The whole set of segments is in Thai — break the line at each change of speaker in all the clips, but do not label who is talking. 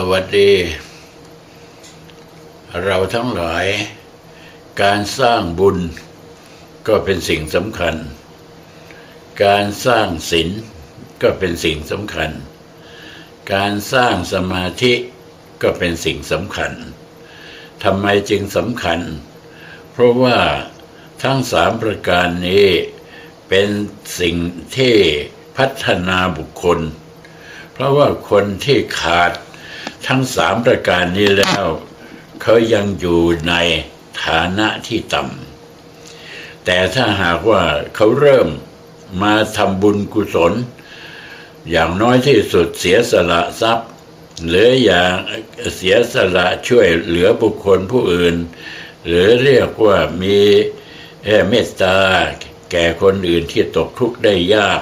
สวัสดี เราทั้งหลาย การสร้างบุญก็เป็นสิ่งสำคัญ การสร้างศีลก็เป็นสิ่งสำคัญ การสร้างสมาธิก็เป็นสิ่งสำคัญทำไมจึงสำคัญ เพราะว่าทั้งสามประการนี้เป็นสิ่งที่พัฒนาบุคคล เพราะว่าคนที่ขาด ทั้งสามประการนี้แล้วเขายังอยู่ในฐานะที่ต่ำแต่ถ้าหากว่าเขาเริ่มมาทำบุญกุศล อย่างน้อยที่สุดเสียสละทรัพย์หรืออย่างเสียสละช่วยเหลือบุคคลผู้อื่น หรือเรียกว่ามีเมตตาแก่คนอื่นที่ตกทุกข์ได้ยาก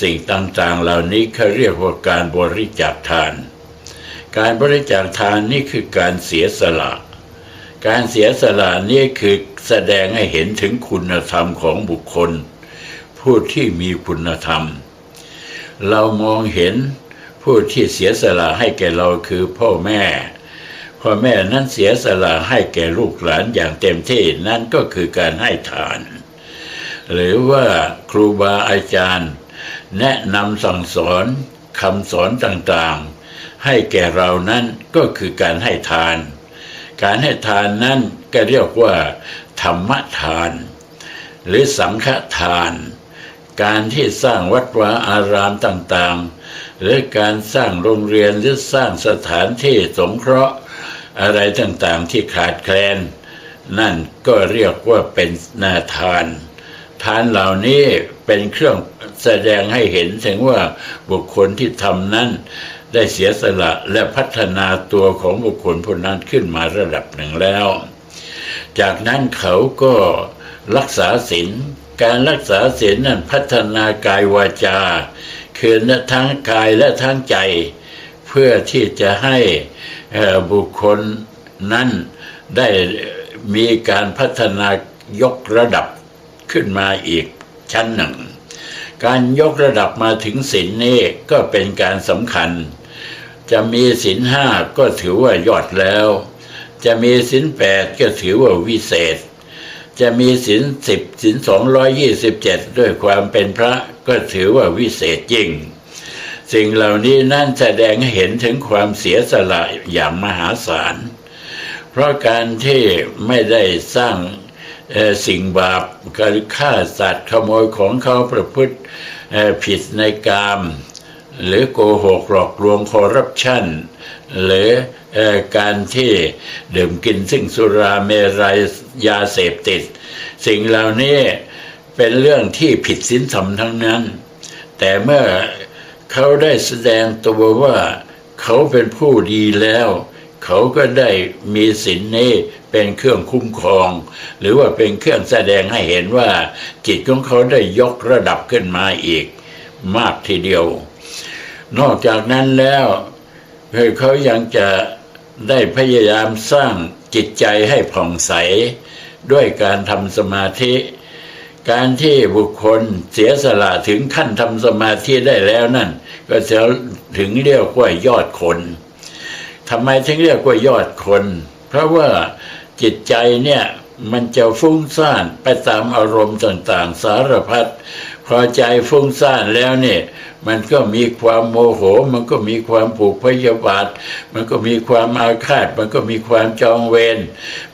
สิ่งต่างๆเหล่านี้เขาเรียกว่าการบริจาคทาน การบริจาคทานนี่คือการเสียสละ การเสียสละนี่คือแสดงให้เห็นถึงคุณธรรมของบุคคล ผู้ที่มีคุณธรรม เรามองเห็นผู้ที่เสียสละให้แก่เราคือพ่อแม่ พ่อแม่นั้นเสียสละให้แก่ลูกหลานอย่างเต็มที่นั่นก็คือการให้ทาน หรือว่าครูบาอาจารย์ แนะนำสั่งสอนคำสอนต่างๆ ให้แก่เรานั้นก็คือการให้ทาน การให้ทานนั้นก็เรียกว่า ธรรมทาน หรือสังฆทาน การที่สร้างวัดวาอารามต่างๆ หรือการสร้างโรงเรียนหรือสร้างสถานที่สงเคราะห์อะไรต่างๆที่ขาดแคลน นั่นก็เรียกว่าเป็นนาทาน ทานเหล่านี้เป็นเครื่องแสดงให้เห็นถึงว่าบุคคลที่ทำนั้น ได้เสียสละและพัฒนาตัวของบุคคลผู้นั้นขึ้นมาระดับหนึ่งแล้ว จากนั้นเขาก็รักษาศีลการรักษาศีลนั้นพัฒนากายวาจา คือทั้งกายและทั้งใจ เพื่อที่จะให้บุคคลนั้นได้มีการพัฒนายกระดับขึ้นมาอีกชั้นหนึ่ง การยกระดับมาถึงศีลนี่ก็เป็นการสำคัญ จะมีศีลห้าก็ถือว่ายอดแล้ว จะมีศีลแปดก็ถือว่าวิเศษ จะมีศีลสิบศีลสองร้อยยี่สิบเจ็ดด้วยความเป็นพระก็ถือว่าวิเศษยิ่ง สิ่งเหล่านี้นั่นแสดงให้เห็นถึงความเสียสละอย่างมหาศาล เพราะการที่ไม่ได้สร้างสิ่งบาปการฆ่าสัตว์ขโมยของเขาประพฤติผิดในกาม หรือโกหกหลอกลวงคอร์รัปชันหรือการที่ดื่มกินซึ่งสุราเมรัยยาเสพติด สิ่งเหล่านี้เป็นเรื่องที่ผิดศีลธรรมทั้งนั้น แต่เมื่อเขาได้แสดงตัวว่าเขาเป็นผู้ดีแล้ว เขาก็ได้มีศีลนี้เป็นเครื่องคุ้มครอง หรือว่าเป็นเครื่องแสดงให้เห็นว่าจิตของเขาได้ยกระดับขึ้นมาอีก มากทีเดียว นอกจากนั้นแล้วเขายังจะได้พยายามสร้างจิตใจให้ผ่องใส ด้วยการทำสมาธิ การที่บุคคลเสียสละถึงขั้นทำสมาธิได้แล้วนั่น ก็จะถึงเรียกว่ายอดคนทำไมถึงเรียกว่ายอดคน เพราะว่าจิตใจเนี่ยมันจะฟุ้งซ่านไปตามอารมณ์ต่างๆ สารพัด พอใจฟุ้งซ่านแล้วเนี่ยมันก็มีความโมโห มันก็มีความผูกพยาบาท มันก็มีความอาฆาต มันก็มีความจองเวร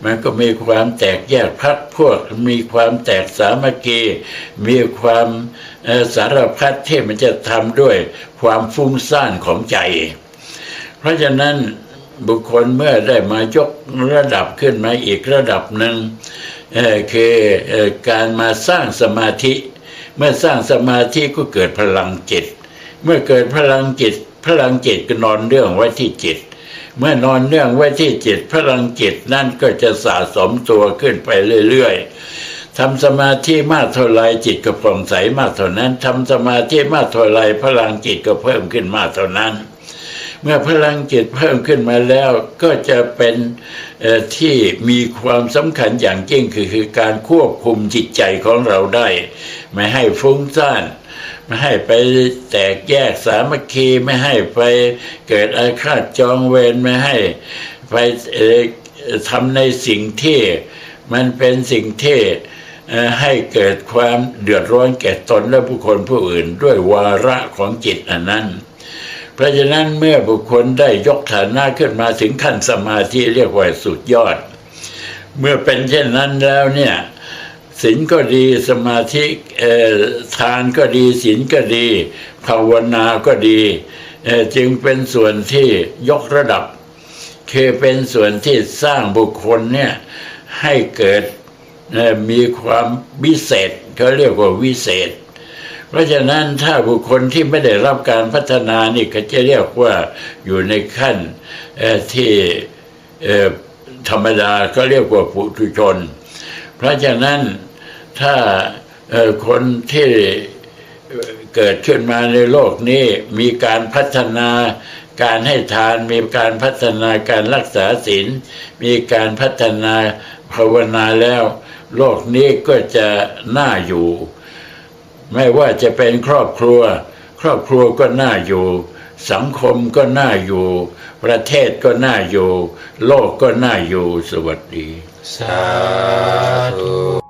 มันก็มีความแตกแยกพักพวก มีความแตกสามัคคี มีความสารพัดที่มันจะทำด้วยความฟุ้งซ่านของใจ เพราะฉะนั้นบุคคลเมื่อได้มายกระดับขึ้นมาอีกระดับหนึ่งคือการมาสร้างสมาธิ เมื่อสร้างสมาธิก็เกิดพลังจิต เมื่อเกิดพลังจิต พลังจิตก็นอนเรื่องไว้ที่จิต เมื่อนอนเรื่องไว้ที่จิต พลังจิตนั่นก็จะสะสมตัวขึ้นไปเรื่อยๆทำสมาธิมากเท่าไรจิตก็ผ่องใสมากเท่านั้นทำสมาธิมากเท่าไรพลังจิตก็เพิ่มขึ้นมากเท่านั้น เมื่อพลังจิตเพิ่มขึ้นมาแล้วก็จะเป็นที่มีความสำคัญอย่างยิ่งคือคือการควบคุมจิตใจของเราได้ ไม่ให้ฟุ้งซ่านไม่ให้ไปแตกแยกสามัคคีไม่ให้ไปเกิดอาฆาตจองเวรไม่ให้ไปทำในสิ่งที่มันเป็นสิ่งที่เอ่ให้เกิดความเดือดร้อนแก่ตนและผู้คนผู้อื่น ด้วยวาระของจิตอันนั้น เพราะฉะนั้นเมื่อบุคคลได้ยกฐานะขึ้นมาถึงขั้นสมาธิเรียกว่าสุดยอด เมื่อเป็นเช่นนั้นแล้วเนี่ยศีลก็ดีสมาธิทานก็ดีศีลก็ดี ภาวนาก็ดีจึงเป็นส่วนที่ยกระดับ คือเป็นส่วนที่สร้างบุคคลเนี่ยให้เกิดมีความวิเศษเขาเรียกว่าวิเศษ เพราะฉะนั้นถ้าบุคคลที่ไม่ได้รับการพัฒนานี่ก็จะเรียกว่าอยู่ในขั้นที่ธรรมดาก็เรียกว่าปุถุชน เพราะฉะนั้นถ้าคนที่เกิดขึ้นมาในโลกนี้มีการพัฒนาการให้ทานมีการพัฒนาการรักษาศีลมีการพัฒนาภาวนาแล้ว โลกนี้ก็จะน่าอยู่ ไม่ว่าจะเป็นครอบครัว ครอบครัวก็น่าอยู่ สังคมก็น่าอยู่ ประเทศก็น่าอยู่ โลกก็น่าอยู่สวัสดี
สาธุ